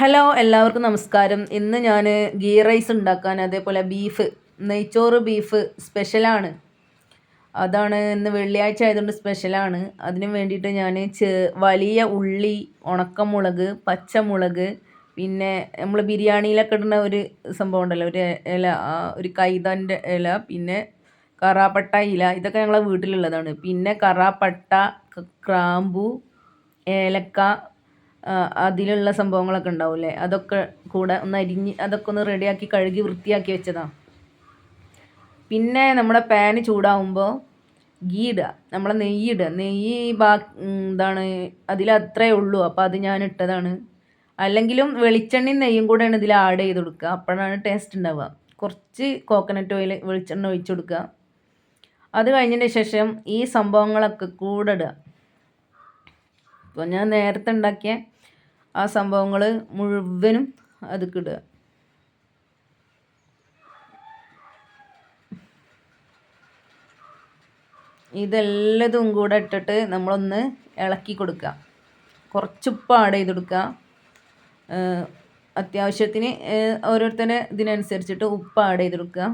Hello എല്ലാവർക്കും നമസ്കാരം. ഇന്ന് ഞാൻ ഗീ റൈസ് ഉണ്ടാക്കാൻ അതേപോലെ ബീഫ് നെയ്ച്ചോറ് ബീഫ് സ്പെഷ്യലാണ് അതാണ് ഇന്ന് വെള്ളിയാഴ്ച ആയതുകൊണ്ട് സ്പെഷ്യലാണ് അതിന് വേണ്ടിയിട്ട് ഞാൻ വലിയ ഉള്ളി ഉണക്കമുളക് പച്ചമുളക് പിന്നെ നമ്മൾ ബിരിയാണിയിലൊക്കെ ഇടുന്ന ഒരു സംഭവം ഉണ്ടല്ലോ ഒരു ഇല ഒരു കൈതന്റെ ഇല പിന്നെ കറാപ്പട്ട ഇല ഇതൊക്കെ ഞങ്ങളെ വീട്ടിലുള്ളതാണ്. പിന്നെ കറാപ്പട്ട ക്രാമ്പു ഏലക്ക അതിലുള്ള സംഭവങ്ങളൊക്കെ ഉണ്ടാവില്ലേ? അതൊക്കെ കൂടെ ഒന്ന് അരിഞ്ഞ് അതൊക്കെ ഒന്ന് റെഡിയാക്കി കഴുകി വൃത്തിയാക്കി വെച്ചതാ. പിന്നെ നമ്മുടെ പാന് ചൂടാവുമ്പോൾ ഗീ ഇടുക. നമ്മളെ നെയ്യ് ഇടുക. നെയ്യ് ബാ എന്താണ് അതിലത്രേ ഉള്ളൂ. അപ്പോൾ അത് ഞാൻ ഇട്ടതാണ്. അല്ലെങ്കിലും വെളിച്ചെണ്ണയും നെയ്യും കൂടെയാണ് ഇതിൽ ആഡ് ചെയ്ത് കൊടുക്കുക. അപ്പോഴാണ് ടേസ്റ്റ് ഉണ്ടാവുക. കുറച്ച് കോക്കനട്ട് ഓയിൽ വെളിച്ചെണ്ണ ഒഴിച്ച് കൊടുക്കുക. അത് കഴിഞ്ഞതിന് ശേഷം ഈ സംഭവങ്ങളൊക്കെ കൂടെ ഇടുക. അപ്പോൾ ഞാൻ നേരത്തെ ഉണ്ടാക്കിയ ആ സംഭവങ്ങൾ മുഴുവനും അത് കിടുക. ഇതെല്ലതും കൂടെ ഇട്ടിട്ട് നമ്മളൊന്ന് ഇളക്കി കൊടുക്കുക. കുറച്ച് ഉപ്പ് ആഡ് ചെയ്ത് കൊടുക്കുക. അത്യാവശ്യത്തിന് ഓരോരുത്തരെ ഇതിനനുസരിച്ചിട്ട് ഉപ്പ് ആഡ് ചെയ്ത് കൊടുക്കുക.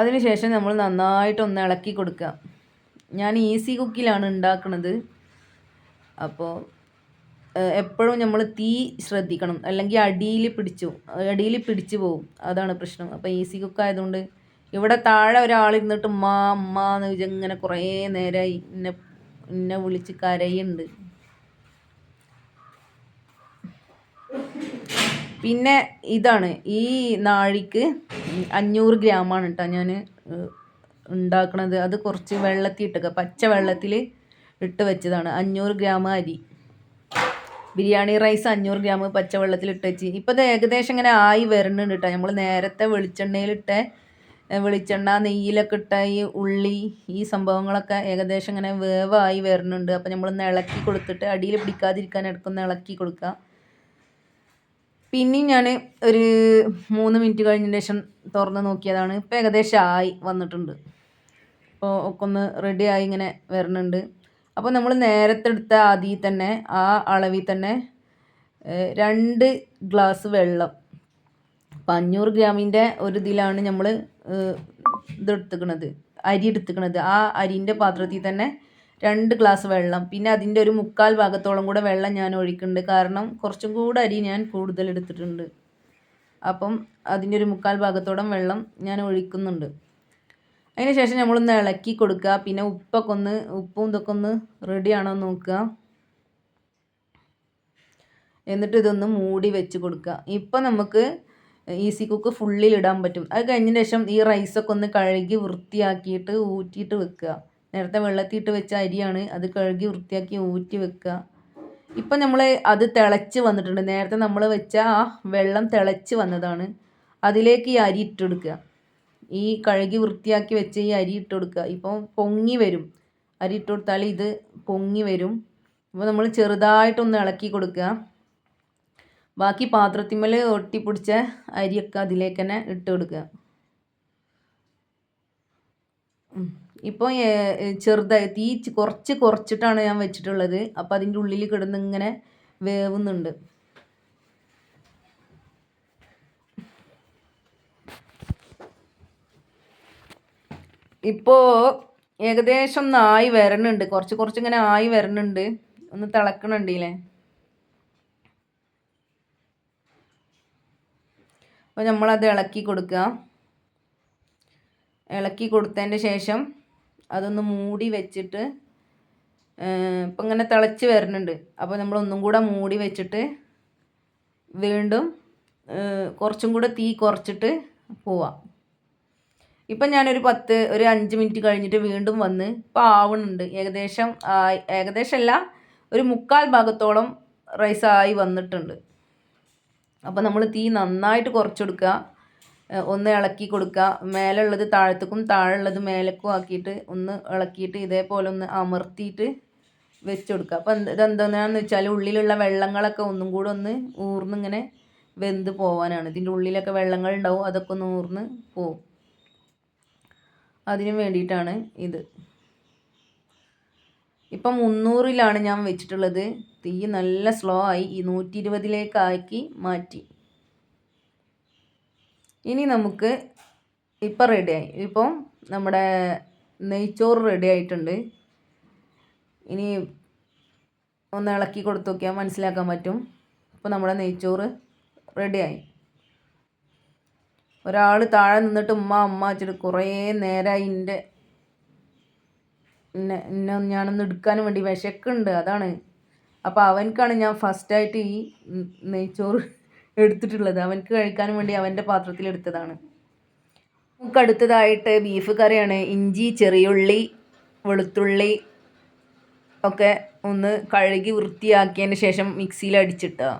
അതിനുശേഷം നമ്മൾ നന്നായിട്ടൊന്ന് ഇളക്കി കൊടുക്കുക. ഞാൻ ഈസി കുക്കിലാണ് ഉണ്ടാക്കുന്നത്. അപ്പോൾ എപ്പോഴും നമ്മൾ തീ ശ്രദ്ധിക്കണം. അല്ലെങ്കിൽ അടിയിൽ പിടിച്ചു അടിയിൽ പിടിച്ചു പോകും അതാണ് പ്രശ്നം. അപ്പോൾ ഈസി കുക്ക് ആയതുകൊണ്ട് ഇവിടെ താഴെ ഒരാളിരുന്നിട്ട് ഉമ്മ അമ്മ എന്ന് ഇങ്ങനെ കുറേ നേരമായി എന്നെ എന്നെ വിളിച്ച് കരയുണ്ട്. പിന്നെ ഇതാണ്. ഈ നാഴിക്ക് അഞ്ഞൂറ് ഗ്രാമാണ് കേട്ടോ ഞാൻ ഉണ്ടാക്കണത്. അത് കുറച്ച് വെള്ളത്തിൽ ഇട്ടൊക്കെ പച്ച വെള്ളത്തിൽ ഇട്ട് വെച്ചതാണ്. അഞ്ഞൂറ് ഗ്രാം അരി. ബിരിയാണി റൈസ് അഞ്ഞൂറ് ഗ്രാം പച്ചവെള്ളത്തിൽ ഇട്ട് വെച്ച്. ഇപ്പോൾ ഇത് ഏകദേശം ഇങ്ങനെ ആയി വരുന്നുണ്ട് കേട്ടോ നമ്മൾ നേരത്തെ വെളിച്ചെണ്ണയിലിട്ട് വെളിച്ചെണ്ണ നെയ്യിലൊക്കെ ഇട്ട ഈ ഉള്ളി ഈ സംഭവങ്ങളൊക്കെ ഏകദേശം ഇങ്ങനെ വേവായി വരുന്നുണ്ട് അപ്പോൾ നമ്മളൊന്ന് ഇളക്കി കൊടുത്തിട്ട് അടിയിൽ പിടിക്കാതിരിക്കാൻ ഇടക്കൊന്ന് ഇളക്കി കൊടുക്കുക പിന്നെയും ഞാൻ ഒരു മൂന്ന് മിനിറ്റ് കഴിഞ്ഞതിന് ശേഷം തുറന്ന് നോക്കിയതാണ്. ഇപ്പോൾ ഏകദേശം ആയി വന്നിട്ടുണ്ട്. അപ്പോൾ ഒക്കെ ഒന്ന് റെഡിയായി ഇങ്ങനെ വരുന്നുണ്ട് അപ്പോൾ നമ്മൾ നേരത്തെ എടുത്ത അതിൽ തന്നെ ആ അളവിൽ തന്നെ രണ്ട് ഗ്ലാസ് വെള്ളം. അപ്പം അഞ്ഞൂറ് ഗ്രാമിന്റെ ഒരു ഇതിലാണ് നമ്മൾ ഇതെടുത്തുക്കണത് അരി എടുത്തുക്കണത്. ആ അരിന്റെ പാത്രത്തിൽ തന്നെ രണ്ട് ഗ്ലാസ് വെള്ളം. പിന്നെ അതിന്റെ ഒരു മുക്കാൽ ഭാഗത്തോളം കൂടെ വെള്ളം ഞാൻ ഒഴിക്കുന്നുണ്ട്. കാരണം കുറച്ചും കൂടെ അരി ഞാൻ കൂടുതൽ എടുത്തിട്ടുണ്ട്. അപ്പം അതിന്റെ ഒരു മുക്കാൽ ഭാഗത്തോളം വെള്ളം ഞാൻ ഒഴിക്കുന്നുണ്ട്. അതിന് ശേഷം നമ്മളൊന്ന് ഇളക്കി കൊടുക്കുക. പിന്നെ ഉപ്പൊക്കെ ഒന്ന് ഉപ്പും ഇതൊക്കെ ഒന്ന് റെഡി ആണോ നോക്കുക. എന്നിട്ട് ഇതൊന്ന് മൂടി വെച്ച് കൊടുക്കുക. ഇപ്പം നമുക്ക് ഈസി കുക്ക് ഫുള്ളിൽ ഇടാൻ പറ്റും. അത് കഴിഞ്ഞതിന് ശേഷം ഈ റൈസൊക്കെ ഒന്ന് കഴുകി വൃത്തിയാക്കിയിട്ട് ഊറ്റിയിട്ട് വെക്കുക. നേരത്തെ വെള്ളത്തിയിട്ട് വെച്ച അരിയാണ്. അത് കഴുകി വൃത്തിയാക്കി ഊറ്റി വെക്കുക. ഇപ്പം നമ്മൾ അത് തിളച്ച് വന്നിട്ടുണ്ട്. നേരത്തെ നമ്മൾ വെച്ച ആ വെള്ളം തിളച്ച് വന്നതാണ്. അതിലേക്ക് ഈ അരി ഇട്ടെടുക്കുക ഈ കഴുകി വൃത്തിയാക്കി വെച്ച ഈ അരി ഇട്ട് കൊടുക്കുക. ഇപ്പോൾ പൊങ്ങി വരും. അരി ഇട്ട് കൊടുത്താൽ ഇത് പൊങ്ങി വരും. അപ്പോൾ നമ്മൾ ചെറുതായിട്ടൊന്ന് ഇളക്കി കൊടുക്കുക. ബാക്കി പാത്രത്തിന്മേൽ ഒട്ടിപ്പിടിച്ച അരിയൊക്കെ അതിലേക്ക് തന്നെ ഇട്ട് കൊടുക്കുക. ഇപ്പോൾ ചെറുതായി തീ കുറച്ച് കുറച്ചിട്ടാണ് ഞാൻ വെച്ചിട്ടുള്ളത്. അപ്പോൾ അതിന്റെ ഉള്ളിൽ കിടന്ന് ഇങ്ങനെ വേവുന്നുണ്ട്. ഇപ്പോൾ ഏകദേശം ഒന്ന് ആയി വരണുണ്ട്. കുറച്ച് കുറച്ച് ഇങ്ങനെ ആയി വരണുണ്ട്. ഒന്ന് തിളക്കണുണ്ടല്ലേ അപ്പോൾ നമ്മളത് ഇളക്കി കൊടുക്കുക ഇളക്കി കൊടുത്തതിന്റെ ശേഷം അതൊന്ന് മൂടി വെച്ചിട്ട് ഇപ്പം ഇങ്ങനെ തിളച്ച് വരുന്നുണ്ട് അപ്പോൾ നമ്മൾ ഒന്നും കൂടെ മൂടി വെച്ചിട്ട് വീണ്ടും കുറച്ചും കൂടെ തീ കുറച്ചിട്ട് പോവാം. ഇപ്പം ഞാനൊരു പത്ത് ഒരു അഞ്ച് മിനിറ്റ് കഴിഞ്ഞിട്ട് വീണ്ടും വന്ന് ഇപ്പോൾ ആവുന്നുണ്ട് ഏകദേശം ഏകദേശം അല്ല ഒരു മുക്കാൽ ഭാഗത്തോളം റൈസായി വന്നിട്ടുണ്ട്. അപ്പോൾ നമ്മൾ തീ നന്നായിട്ട് കുറച്ചെടുക്കുക. ഒന്ന് ഇളക്കി കൊടുക്കുക. മേലുള്ളത് താഴത്തേക്കും താഴെയുള്ളത് മേലേക്കും ആക്കിയിട്ട് ഒന്ന് ഇളക്കിയിട്ട് ഇതേപോലെ ഒന്ന് അമർത്തിയിട്ട് വെച്ച് കൊടുക്കുക അപ്പോൾ ഇതെന്താണെന്ന് വെച്ചാൽ ഉള്ളിലുള്ള വെള്ളങ്ങളൊക്കെ ഒന്നും കൂടെ ഒന്ന് ഊർന്നിങ്ങനെ വെന്ത് പോവാനാണ്. ഇതിന്റെ ഉള്ളിലൊക്കെ വെള്ളങ്ങൾ ഉണ്ടാവും അതൊക്കെ ഒന്ന് ഊർന്ന് പോവും. അതിന് വേണ്ടിയിട്ടാണ് ഇത്. ഇപ്പം മുന്നൂറിലാണ് ഞാൻ വെച്ചിട്ടുള്ളത്. തീ നല്ല സ്ലോ ആയി. ഈ നൂറ്റി ഇരുപതിലേക്കാക്കി മാറ്റി. ഇനി നമുക്ക് ഇപ്പം റെഡിയായി ഇപ്പം നമ്മുടെ നെയ്ച്ചോറ് റെഡി ആയിട്ടുണ്ട്. ഇനി ഒന്ന് ഇളക്കി കൊടുത്തു നോക്കിയാൽ മനസ്സിലാക്കാൻ പറ്റും. ഇപ്പോൾ നമ്മുടെ നെയ്ച്ചോറ് റെഡിയായി ഒരാൾ താഴെ നിന്നിട്ട് ഉമ്മ അമ്മ വെച്ചിട്ട് കുറേ നേരമായി എന്റെ എന്നെ എന്നെ ഞാനൊന്ന് എടുക്കാൻ വേണ്ടി വിശക്കുണ്ട് അതാണ്. അപ്പോൾ അവനക്കാണ് ഞാൻ ഫസ്റ്റായിട്ട് ഈ നെയ്ച്ചോറ് എടുത്തിട്ടുള്ളത്. അവനക്ക് കഴിക്കാൻ വേണ്ടി അവന്റെ പാത്രത്തിൽ എടുത്തതാണ്. നമുക്ക് അടുത്തതായിട്ട് ബീഫ് കറിയാണ്. ഇഞ്ചി ചെറിയുള്ളി വെളുത്തുള്ളി ഒക്കെ ഒന്ന് കഴുകി വൃത്തിയാക്കിയതിന് ശേഷം മിക്സിയിൽ അടിച്ചിട്ടുക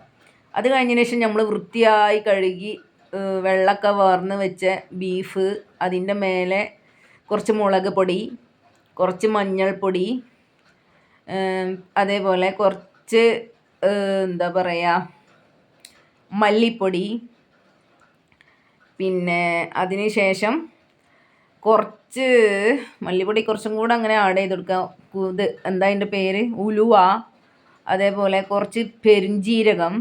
അത് കഴിഞ്ഞതിന് ശേഷം നമ്മൾ വൃത്തിയായി കഴുകി വെള്ളമൊക്കെ വാർന്ന് വെച്ച ബീഫ് അതിന്റെ മേലെ കുറച്ച് മുളക് പൊടി കുറച്ച് മഞ്ഞൾപ്പൊടി അതേപോലെ കുറച്ച് എന്താ പറയുക മല്ലിപ്പൊടി പിന്നെ അതിന് ശേഷം കുറച്ച് മല്ലിപ്പൊടി കുറച്ചും കൂടെ അങ്ങനെ ആഡ് ചെയ്ത് കൊടുക്കുക. ഇത് എന്താ അതിന്റെ പേര്? ഉലുവ അതേപോലെ കുറച്ച് പെരുംജീരകം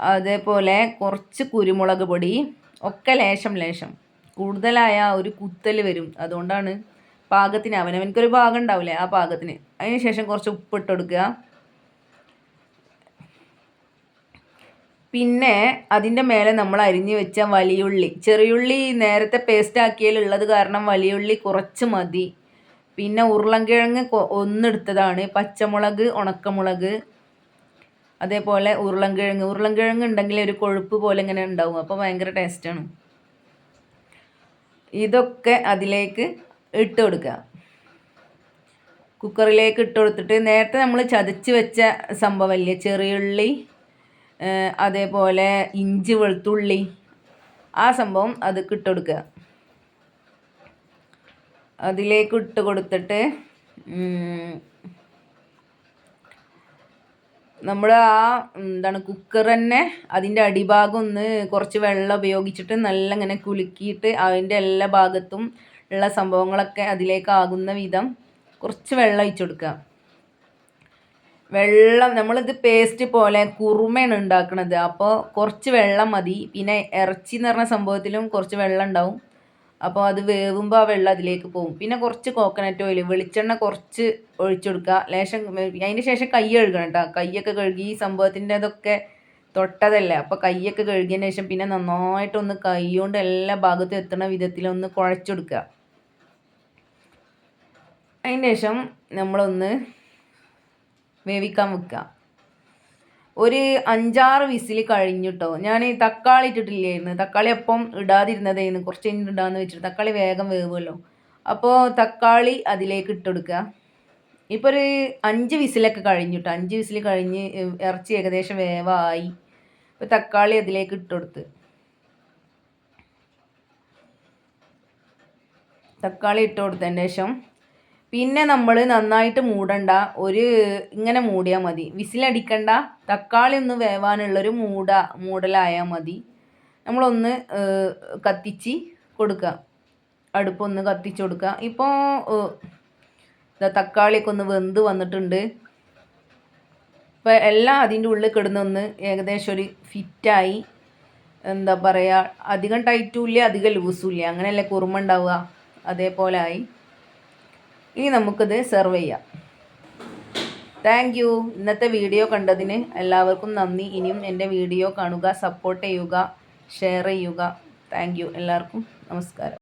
അതേപോലെ കുറച്ച് കുരുമുളക് പൊടി ഒക്കെ ലേശം ലേശം. കൂടുതലായ ഒരു കുത്തൽ വരും. അതുകൊണ്ടാണ് പാകത്തിന് അവനവനക്കൊരു പാകം ഉണ്ടാവില്ലേ ആ പാകത്തിന്. അതിന് ശേഷം കുറച്ച് ഉപ്പിട്ട് കൊടുക്കുക. പിന്നെ അതിന്റെ മേലെ നമ്മൾ അരിഞ്ഞു വെച്ച വലിയുള്ളി. ചെറിയുള്ളി നേരത്തെ പേസ്റ്റ് ആക്കിയാലുള്ളത് കാരണം വലിയുള്ളി കുറച്ച് മതി. പിന്നെ ഉരുളൻകിഴങ്ങ് ഒന്നെടുത്തതാണ്. പച്ചമുളക് ഉണക്കമുളക് അതേപോലെ ഉരുളൻകിഴങ്ങ്. ഉരുളൻകിഴങ്ങ് ഉണ്ടെങ്കിൽ ഒരു കൊഴുപ്പ് പോലെ ഇങ്ങനെ ഉണ്ടാവും. അപ്പോൾ ഭയങ്കര ടേസ്റ്റാണ് ഇതൊക്കെ അതിലേക്ക് ഇട്ട് കൊടുക്കുക. കുക്കറിലേക്ക് ഇട്ട് കൊടുത്തിട്ട് നേരത്തെ നമ്മൾ ചതച്ച് വെച്ച സംഭവമല്ലേ? ചെറിയുള്ളി അതേപോലെ ഇഞ്ചി വെളുത്തുള്ളി ആ സംഭവം അത് ഇട്ട് കൊടുക്കുക. അതിലേക്ക് ഇട്ട് കൊടുത്തിട്ട് നമ്മൾ ആ എന്താണ് കുക്കർ തന്നെ അതിന്റെ അടിഭാഗം ഒന്ന് കുറച്ച് വെള്ളം ഉപയോഗിച്ചിട്ട് നല്ല ഇങ്ങനെ കുലുക്കിയിട്ട് അതിന്റെ എല്ലാ ഭാഗത്തും ഉള്ള സംഭവങ്ങളൊക്കെ അതിലേക്കാകുന്ന വിധം കുറച്ച് വെള്ളം ഒഴിച്ചു കൊടുക്കുക. വെള്ളം നമ്മളിത് പേസ്റ്റ് പോലെ കുറുമയാണ് ഉണ്ടാക്കുന്നത് അപ്പോൾ കുറച്ച് വെള്ളം മതി. പിന്നെ ഇറച്ചി എന്ന് പറഞ്ഞ സംഭവത്തിലും കുറച്ച് വെള്ളം ഉണ്ടാവും. അപ്പോൾ അത് വേവുമ്പോൾ ആ വെള്ളം അതിലേക്ക് പോകും. പിന്നെ കുറച്ച് കോക്കനട്ട് ഓയിൽ വെളിച്ചെണ്ണ കുറച്ച് ഒഴിച്ചു കൊടുക്കുക. ലേശം അതിന് ശേഷം കൈ കഴുകണം കേട്ടോ. കൈയൊക്കെ കഴുകി ഈ സംഭവത്തിന്റെ അതൊക്കെ തൊട്ടതല്ലേ? അപ്പോൾ കൈയൊക്കെ കഴുകിയതിന് ശേഷം പിന്നെ നന്നായിട്ടൊന്ന് കൈ കൊണ്ട് എല്ലാ ഭാഗത്തും എത്തുന്ന വിധത്തിലൊന്ന് കുഴച്ചെടുക്കുക അതിന് ശേഷം നമ്മളൊന്ന് വേവിക്കാൻ വെക്കുക. ഒരു അഞ്ചാറ് വിസിൽ കഴിഞ്ഞിട്ടോ. ഞാൻ തക്കാളി ഇട്ടിട്ടില്ലായിരുന്നു തക്കാളി അപ്പം ഇടാതിരുന്നതായിരുന്നു കുറച്ച് കഴിഞ്ഞിട്ട് ഇടാന്ന് വെച്ചിട്ട് തക്കാളി വേഗം വേവുമല്ലോ. അപ്പോൾ തക്കാളി അതിലേക്ക് ഇട്ടെടുക്കുക ഇപ്പോൾ ഒരു അഞ്ച് വിസിലൊക്കെ കഴിഞ്ഞിട്ടോ. അഞ്ച് വിസിൽ കഴിഞ്ഞ് ഇറച്ചി ഏകദേശം വേവായി. ഇപ്പോൾ തക്കാളി അതിലേക്ക് ഇട്ടുകൊടുത്ത് തക്കാളി ഇട്ട് ശേഷം പിന്നെ നമ്മൾ നന്നായിട്ട് മൂടണ്ട ഒരു ഇങ്ങനെ മൂടിയാൽ മതി. വിസിലടിക്കണ്ട തക്കാളി ഒന്ന് വേവാനുള്ളൊരു മൂട മൂടലായാൽ മതി. നമ്മളൊന്ന് കത്തിച്ച് കൊടുക്കുക അടുപ്പൊന്ന് കത്തിച്ച് കൊടുക്കുക ഇപ്പോൾ തക്കാളിയൊക്കെ ഒന്ന് വെന്ത് വന്നിട്ടുണ്ട്. ഇപ്പോൾ എല്ലാം അതിന്റെ ഉള്ളിൽ കിടന്നൊന്ന് ഏകദേശം ഒരു ഫിറ്റായി. എന്താ പറയുക അധികം ടൈറ്റും ഇല്ല അധികം ലൂസും ഇല്ല. അങ്ങനെയല്ലേ കുറുമ ഉണ്ടാവുക? അതേപോലെ ആയി. ഇനി നമുക്കിത് സെർവ് ചെയ്യാം. താങ്ക് യു ഇന്നത്തെ വീഡിയോ കണ്ടതിന് എല്ലാവർക്കും നന്ദി. ഇനിയും എന്റെ വീഡിയോ കാണുക സപ്പോർട്ട് ചെയ്യുക ഷെയർ ചെയ്യുക. താങ്ക് എല്ലാവർക്കും നമസ്കാരം.